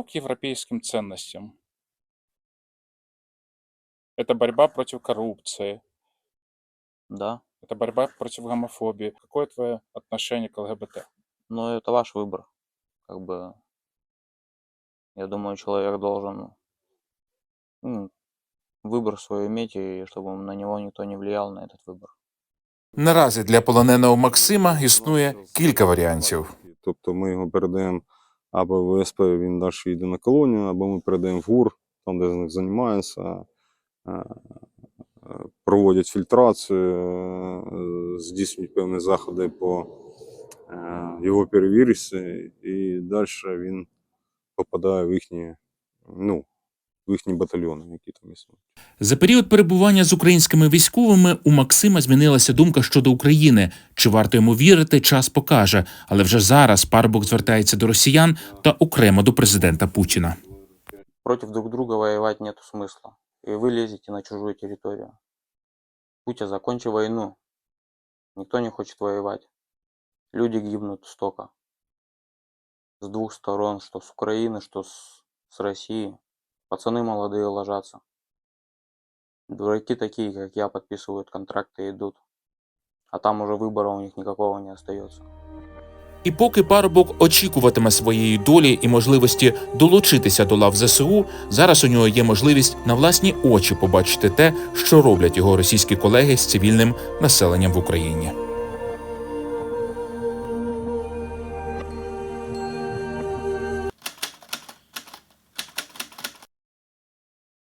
К европейским ценностям. Это борьба против коррупции, Да. это борьба против гомофобии. Какое твое отношение к ЛГБТ? Но это ваш выбор. Как бы, я думаю, человек должен ну, выбор свой иметь, и чтобы на него никто не влиял, на этот выбор. Наразі для полоненого Максима існує кілька варіантів. Тобто ми його передаємо або в ВСП, він далі йде на колонію, або ми передаємо в ГУР, там, де з них займаються, е, проводять фільтрацію, е, здійснюють певні заходи по е, його перевірці, і далі він попадає в їхні, ну, в їхні батальйони, які там існують. За період перебування з українськими військовими у Максима змінилася думка щодо України. Чи варто йому вірити, час покаже. Але вже зараз парубок звертається до росіян та окремо до президента Путіна. Против друг друга воевать нет смысла. И вы лезете на чужую территорию. Путя, закончи войну. Никто не хочет воевать. Люди гибнут столько. С двух сторон, что с Украины, что с, с России. Пацаны молодые ложатся. Дураки такие, как я, подписывают контракты и идут. А там уже выбора у них никакого не остается. І поки парубок очікуватиме своєї долі і можливості долучитися до лав ЗСУ, зараз у нього є можливість на власні очі побачити те, що роблять його російські колеги з цивільним населенням в Україні.